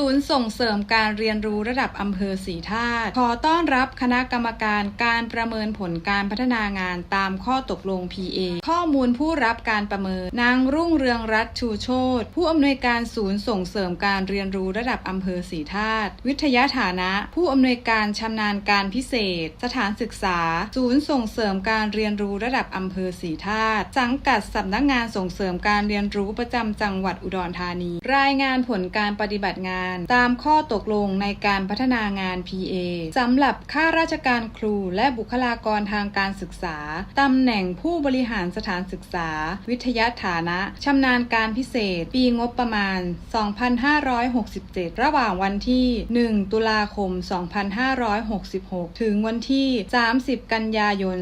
ศูนย์ส่งเสริมการเรียนรู้ระดับอำเภอสีธาตุขอต้อนรับคณะกรรมการการประเมินผลการพัฒนางานตามข้อตกลง PA ข้อมูลผู้รับการประเมิน นางรุ่งเรืองรัตชูโชตผู้อำนวยการศูนย์ส่งเสริมการเรียนรู้ระดับอำเภอสีธาตุวิทยาฐานะ ผู้อำนวยการชำนาญการพิเศษ สถานศึกษา ศูนย์ส่งเสริมการเรียนรู้ระดับอำเภอสีธาตุสังกัดสำนักงานส่งเสริมการเรียนรู้ประจำจังหวัดอุดรธานี รายงานผลการปฏิบัติงานตามข้อตกลงในการพัฒนางาน PA สำหรับข้าราชการครูและบุคลากรทางการศึกษาตำแหน่งผู้บริหารสถานศึกษา วิทยาฐานะชำนาญการพิเศษ ปีงบประมาณ 2567 ระหว่างวันที่ 1 ตุลาคม 2566 ถึงวันที่ 30 กันยายน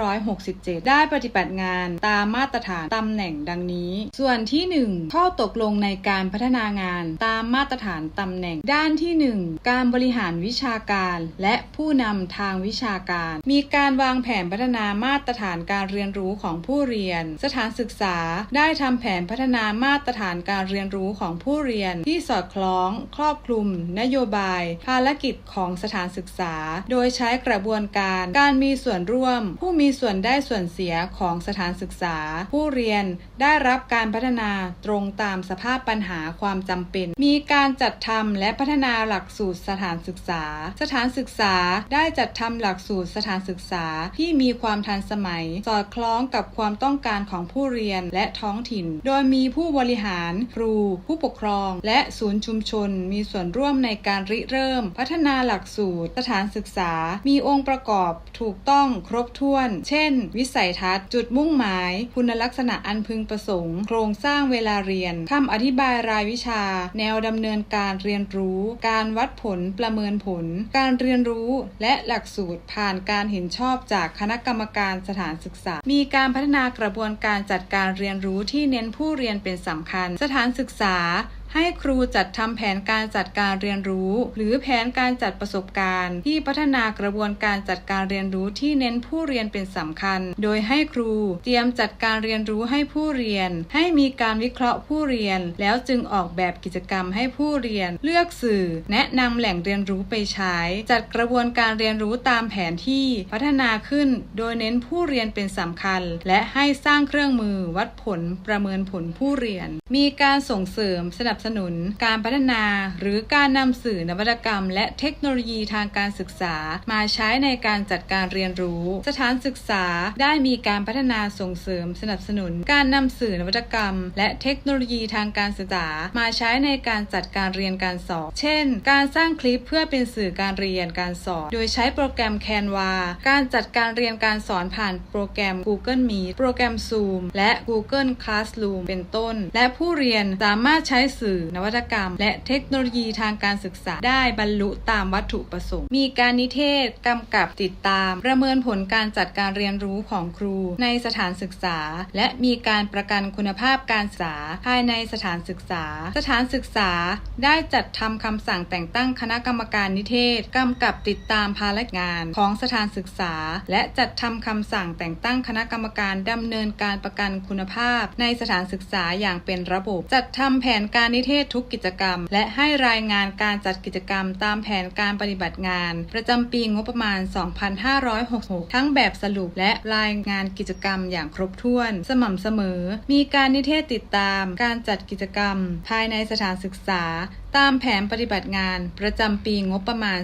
2567 ได้ปฏิบัติงานตามมาตรฐานตำแหน่งดังนี้ ส่วนที่ 1 ข้อตกลงในการพัฒนางานตามมาตรตรฐานตำแหน่ง ด้านที่ 1 การบริหารวิชาการ และผู้นำทางวิชาการ มีการวางแผนพัฒนามาตรฐานการเรียนรู้ของผู้เรียน สถานศึกษาได้ทำแผนพัฒนามาตรฐานการเรียนรู้ของผู้เรียน ที่สอดคล้อง ครอบคลุม นโยบาย ภารกิจของสถานศึกษา โดยใช้กระบวนการการมีส่วนร่วม ผู้มีส่วนได้ส่วนเสียของสถานศึกษา ผู้เรียนได้รับการพัฒนาตรงตามสภาพปัญหาความจำเป็น มีการจัดทำและพัฒนาหลักสูตรสถานศึกษา สถานศึกษาได้จัดทำหลักสูตรสถานศึกษาที่มีความทันสมัย สอดคล้องกับความต้องการของผู้เรียนและท้องถิ่น โดยมีผู้บริหาร ครู ผู้ปกครอง และศูนย์ชุมชน มีส่วนร่วมในการริเริ่ม พัฒนาหลักสูตร สถานศึกษา มีองค์ประกอบถูกต้องครบถ้วน เช่น วิสัยทัศน์ จุดมุ่งหมาย คุณลักษณะอันพึงประสงค์ โครงสร้างเวลาเรียนคำอธิบายรายวิชา แนวดำเนินการเรียนรู้ การวัดผลประเมินผล การเรียนรู้และหลักสูตรผ่านการเห็นชอบจากคณะกรรมการสถานศึกษา มีการพัฒนากระบวนการจัดการเรียนรู้ที่เน้นผู้เรียนเป็นสำคัญ สถานศึกษา ให้ครูจัดทำแผนการจัดการเรียนรู้ หรือแผนการจัดประสบการณ์ ที่พัฒนากระบวนการจัดการเรียนรู้ที่เน้นผู้เรียนเป็นสำคัญ โดยให้ครูเตรียมจัดการเรียนรู้ให้ผู้เรียน ให้มีการวิเคราะห์ผู้เรียน แล้วจึงออกแบบกิจกรรมให้ผู้เรียน เลือกสื่อ แนะนำแหล่งเรียนรู้ไปใช้ จัดกระบวนการเรียนรู้ตามแผนที่พัฒนาขึ้น โดยเน้นผู้เรียนเป็นสำคัญ และให้สร้างเครื่องมือวัดผลประเมินผลผู้เรียน มีการส่งเสริมสนับสนุนการพัฒนาหรือการนำสื่อนวัตกรรม และเทคโนโลยีทางการศึกษา มาใช้ในการจัดการเรียนรู้ สถานศึกษาได้มีการพัฒนาส่งเสริมสนับสนุน การนำสื่อนวัตกรรม และเทคโนโลยีทางการศึกษา มาใช้ในการจัดการเรียนการสอน เช่น การสร้างคลิปเพื่อเป็นสื่อการเรียนการสอน โดยใช้โปรแกรม Canva การจัดการเรียนการสอนผ่านโปรแกรม Google Meet โปรแกรม Zoom และ Google Classroom เป็นต้น และผู้เรียนสามารถใช้สื่อนวัตกรรม และเทคโนโลยีทางการศึกษาได้บรรลุตามวัตถุประสงค์ มีการนิเทศกำกับติดตาม ประเมินผลการจัดการเรียนรู้ของครู ในสถานศึกษา และมีการประกันคุณภาพการศึกษาภายในสถานศึกษา สถานศึกษาได้จัดทำคำสั่งแต่งตั้งคณะกรรมการนิเทศกำกับติดตามภารกิจงานของสถานศึกษา และจัดทำคำสั่งแต่งตั้งคณะกรรมการดำเนินการประกันคุณภาพ ในสถานศึกษาอย่างเป็นระบบ จัดทำแผนการนิเทศทุกกิจกรรม และให้รายงานการจัดกิจกรรมตามแผนการปฏิบัติงาน ประจำปีงบประมาณ 2566 ทั้งแบบสรุปและรายงานกิจกรรมอย่างครบถ้วน สม่ำเสมอ มีการนิเทศติดตาม การจัดกิจกรรม ภายในสถานศึกษา ตามแผนปฏิบัติงาน ประจำปีงบประมาณ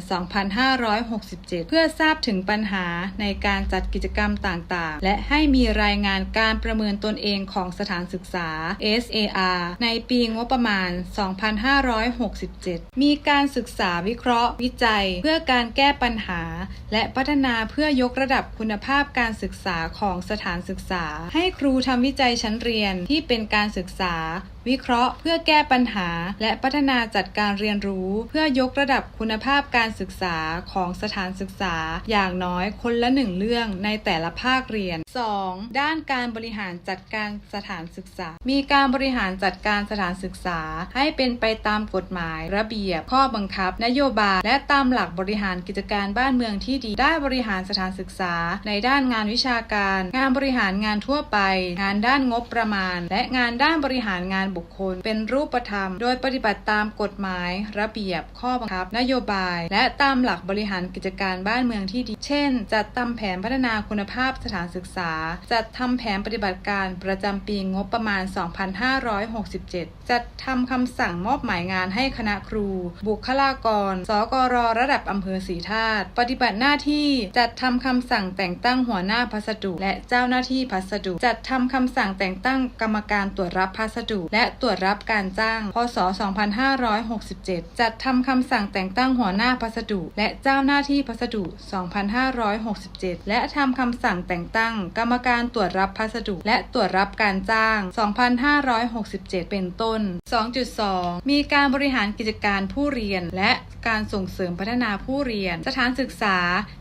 2567 เพื่อทราบถึงปัญหาในการจัดกิจกรรมต่างๆ และให้มีรายงานการประเมินตนเองของสถานศึกษา SAR ในปีงบประมาณ2567 มีการศึกษาวิเคราะห์ วิจัย เพื่อการแก้ปัญหา และพัฒนาเพื่อยกระดับคุณภาพการศึกษาของสถานศึกษา ให้ครูทำวิจัยชั้นเรียนที่เป็นการศึกษาวิเคราะห์เพื่อแก้ปัญหา และพัฒนาจัดการเรียนรู้ เพื่อยกระดับคุณภาพการศึกษาของสถานศึกษา อย่างน้อยคนละหนึ่งเรื่องในแต่ละภาคเรียน 2. ด้านการบริหารจัดการสถานศึกษา มีการบริหารจัดการสถานศึกษา ให้เป็นไปตามกฎหมาย ระเบียบ ข้อบังคับ นโยบาย และตามหลักบริหารกิจการบ้านเมืองที่ดี ได้บริหารสถานศึกษา ในด้านงานวิชาการ งานบริหารงานทั่วไป งานด้านงบประมาณ และงานด้านบริหารงานบุคคล เป็นรูปธรรม โดยปฏิบัติตามกฎหมาย ระเบียบข้อบังคับ นโยบาย และตามหลักบริหารกิจการบ้านเมืองที่ดี เช่น จัดทำแผนพัฒนาคุณภาพสถานศึกษา จัดทำแผนปฏิบัติการประจำปีงบประมาณ 2567 จัดทำคำสั่งมอบหมายงานให้คณะครู บุคลากร สกรระดับอำเภอสีธาตุปฏิบัติหน้าที่จัดทำคำสั่งแต่งตั้งหัวหน้าพัสดุ และเจ้าหน้าที่พัสดุ จัดทำคำสั่งแต่งตั้งกรรมการตรวจรับพัสดุและตรวจรับการจ้าง พศ 2567 จัดทำคำสั่งแต่งตั้งหัวหน้าพัสดุ และเจ้าหน้าที่พัสดุ 2567 และทำคำสั่งแต่งตั้ง กรรมการตรวจรับพัสดุ และตรวจรับการจ้าง 2567 เป็นต้น 2.2 มีการบริหารกิจการผู้เรียน และการส่งเสริมพัฒนาผู้เรียน สถานศึกษา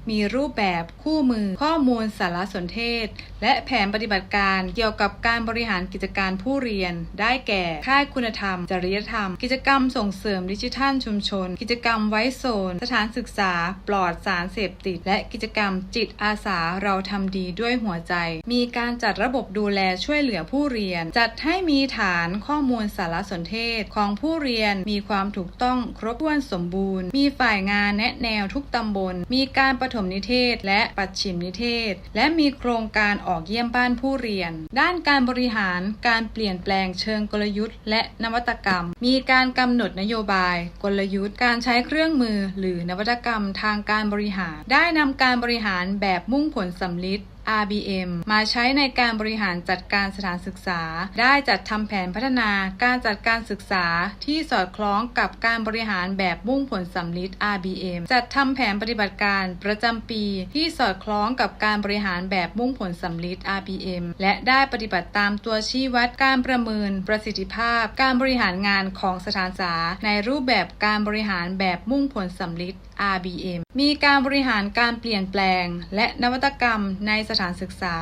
มีรูปแบบคู่มือ ข้อมูลสารสนเทศ และแผนปฏิบัติการเกี่ยวกับการบริหารกิจการผู้เรียนได้แก่ ค่ายคุณธรรม จริยธรรม กิจกรรมส่งเสริมดิจิทัลชุมชน กิจกรรมไว้โซน สถานศึกษา ปลอดสารเสพติด และกิจกรรมจิตอาสาเราทำดีด้วยหัวใจ มีการจัดระบบดูแลช่วยเหลือผู้เรียน จัดให้มีฐานข้อมูลสารสนเทศของผู้เรียนมีความถูกต้องครบถ้วนสมบูรณ์ มีฝ่ายงานแนะแนวทุกตำบล มีการปฐมนิเทศ และปัดฉิมนิเทศ และมีโครงการออกเยี่ยมบ้านผู้เรียน ด้านการบริหารการเปลี่ยนแปลงเชิงกลยุทธ์ และนวัตกรรม มีการกำหนดนโยบาย กลยุทธ์ การใช้เครื่องมือ หรือนวัตกรรมทางการบริหาร ได้นำการบริหารแบบมุ่งผลสำลิด RBM มาใช้ในการบริหารจัดการสถานศึกษา ได้จัดทำแผนพัฒนาการจัดการศึกษาที่สอดคล้องกับการบริหารแบบมุ่งผลสำลิด RBM จัดทำแผนปฏิบัติการประจำปีที่สอดคล้องกับการบริหารแบบมุ่งผลสำลิด RBM และได้ปฏิบัติตามตัวชี้วัดการประเมินประสิทธิภาพ การบริหารงานของสถานศึกษาในรูปแบบการบริหารแบบมุ่งผลสำลิด RBM มีการบริหารการเปลี่ยนแปลง และนวัตกรรมในสถานศึกษา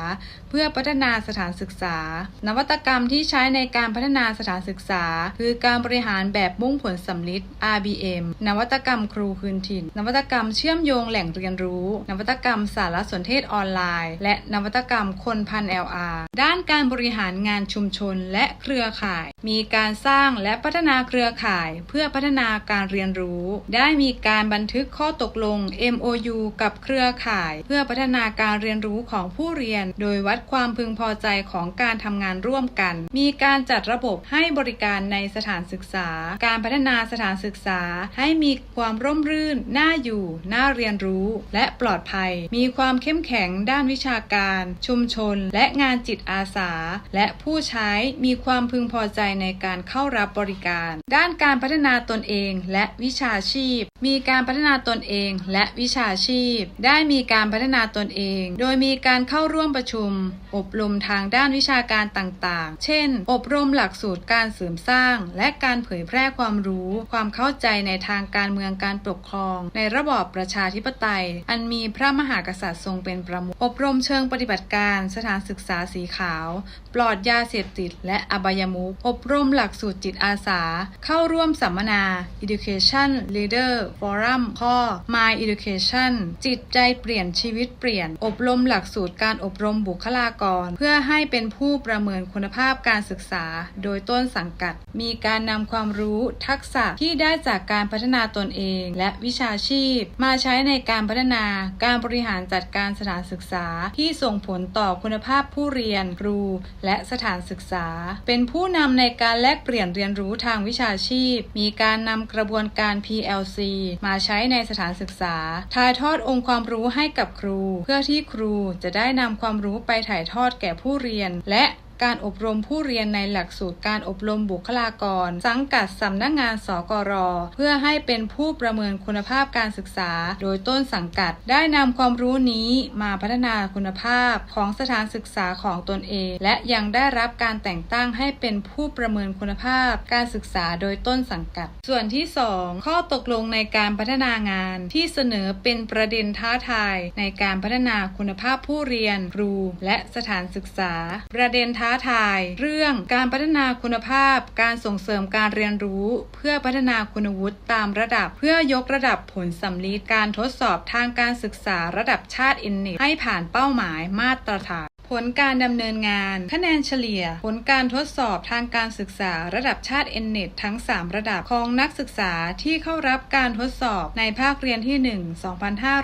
เพื่อพัฒนาสถานศึกษา นวัตกรรมที่ใช้ในการพัฒนาสถานศึกษา คือการบริหารแบบมุ่งผลสำลิด RBM นวัตกรรมครูคืนถิ่น นวัตกรรมเชื่อมโยงแหล่งเรียนรู้ นวัตกรรมสารสนเทศออนไลน์ และนวัตกรรมคนพัน LR ด้านการบริหารงานชุมชนและเครือข่าย มีการสร้างและพัฒนาเครือข่าย เพื่อพัฒนาการเรียนรู้ ได้มีการบันทึกข้อตกลง MOU กับเครือข่าย เพื่อพัฒนาการเรียนรู้ของผู้เรียน โดยวัดความพึงพอใจของการทำงานร่วมกัน มีการจัดระบบให้บริการในสถานศึกษา การพัฒนาสถานศึกษาให้มีความร่มรื่น น่าอยู่ น่าเรียนรู้ และปลอดภัย มีความเข้มแข็งด้านวิชาการ ชุมชน และงานจิตอาสา และผู้ใช้มีความพึงพอใจในการเข้ารับบริการ ด้านการพัฒนาตนเองและวิชาชีพ มีการพัฒนาตนเองและวิชาชีพ ได้มีการพัฒนาตนเอง โดยมีการเข้าร่วมประชุม อบรมทางด้านวิชาการต่างๆ เช่น อบรมหลักสูตรการเสริมสร้าง และการเผยแพร่ความรู้ ความเข้าใจในทางการเมืองการปกครอง ในระบอบประชาธิปไตย อันมีพระมหากษัตริย์ทรงเป็นประมุขอบรมเชิงปฏิบัติการสถานศึกษาสีขาว ปลอดยาเสพติด และอบายมุขอบรมหลักสูตรจิตอาสา เข้าร่วมสัมมนา Education Leader Forum ข้อ My Education จิตใจเปลี่ยนชีวิตเปลี่ยน อบรมหลักสูตรการอบรมบุคลากร เพื่อให้เป็นผู้ประเมินคุณภาพการศึกษา โดยต้นสังกัด มีการนำความรู้ทักษะที่ได้จากการพัฒนาตนเอง และวิชาชีพ มาใช้ในการพัฒนาการบริหารจัดการสถานศึกษา ที่ส่งผลต่อคุณภาพผู้เรียนครู และสถานศึกษา เป็นผู้นำในการแลกเปลี่ยนเรียนรู้ทางวิชาชีพ มีการนำกระบวนการ PLC มาใช้ในสถานศึกษา ถ่ายทอดองค์ความรู้ให้กับครู เพื่อที่ครูจะได้นำความรู้ไปถ่ายทอดแก่ผู้เรียน และ การอบรมผู้เรียนในหลักสูตรการอบรมบุคลากร สังกัดสำนักงงานสกร เพื่อให้เป็นผู้ประเมินคุณภาพการศึกษา โดยต้นสังกัด ได้นำความรู้นี้มาพัฒนาคุณภาพของสถานศึกษาของตนเอง และยังได้รับการแต่งตั้งให้เป็นผู้ประเมินคุณภาพการศึกษาโดยต้นสังกัด ส่วนที่ 2 ข้อตกลงในการพัฒนางานที่เสนอเป็นประเด็นท้าทายในการพัฒนาคุณภาพผู้เรียนครู และสถานศึกษา ประเด็นท้าทาย เรื่องการพัฒนาคุณภาพ การส่งเสริมการเรียนรู้ เพื่อพัฒนาคุณวุฒิตามระดับ เพื่อยกระดับผลสำลีการทดสอบทางการศึกษาระดับชาติอินเนให้ผ่านเป้าหมายมาตรฐาน ผลการดำเนินงาน คะแนนเฉลี่ย ผลการทดสอบทางการศึกษาระดับชาติ NNET ทั้ง 3 ระดับของนักศึกษาที่เข้ารับการทดสอบในภาคเรียนที่ 1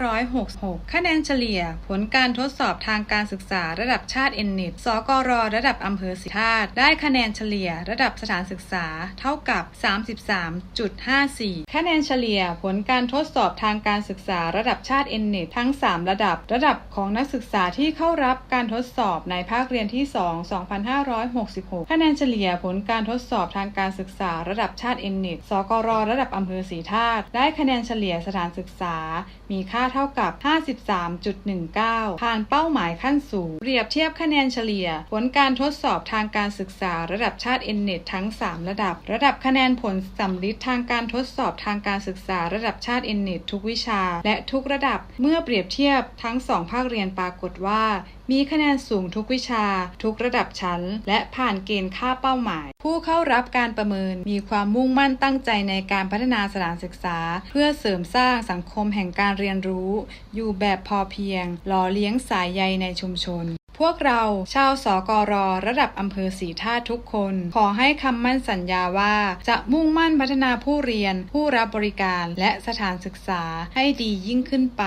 2566 คะแนนเฉลี่ย ผลการทดสอบทางการศึกษาระดับชาติ NNET สกรระดับอำเภอสิทธาตได้คะแนนเฉลี่ยระดับสถานศึกษาเท่ากับ 33.54 คะแนนเฉลี่ย ผลการทดสอบทางการศึกษาระดับชาติ NNET ทั้ง 3 ระดับ ระดับของนักศึกษาที่เข้ารับการทดสอบในภาคเรียนที่ 2 2566 คะแนนเฉลี่ยผลการทดสอบทางการศึกษาระดับชาติ NNET สกรระดับอำเภอศรีธาตุได้คะแนนเฉลี่ยสถานศึกษา มีค่าเท่ากับ 53.19 ผ่านเป้าหมายขั้นสูง เปรียบเทียบคะแนนเฉลี่ย ผลการทดสอบทางการศึกษาระดับชาติ NNET ทั้ง 3 ระดับ ระดับคะแนนผลสำลิดทางการทดสอบทางการศึกษาระดับชาติ NNET ทุกวิชา และทุกระดับเมื่อเปรียบเทียบทั้ง 2 ภาคเรียนปรากฏว่า มีคะแนนสูงทุกวิชา ทุกระดับชั้น และผ่านเกณฑ์ค่าเป้าหมาย ผู้เข้ารับการประเมินมีความมุ่งมั่นตั้งใจในการพัฒนาสถานศึกษา เพื่อเสริมสร้างสังคมแห่งการเรียนรู้ อยู่แบบพอเพียง หล่อเลี้ยงสายใยในชุมชนพวกเราชาวสกรระดับอำเภอสีท่าทุกคน ขอให้คำมั่นสัญญาว่า จะมุ่งมั่นพัฒนาผู้เรียน ผู้รับบริการและสถานศึกษาให้ดียิ่งขึ้นไป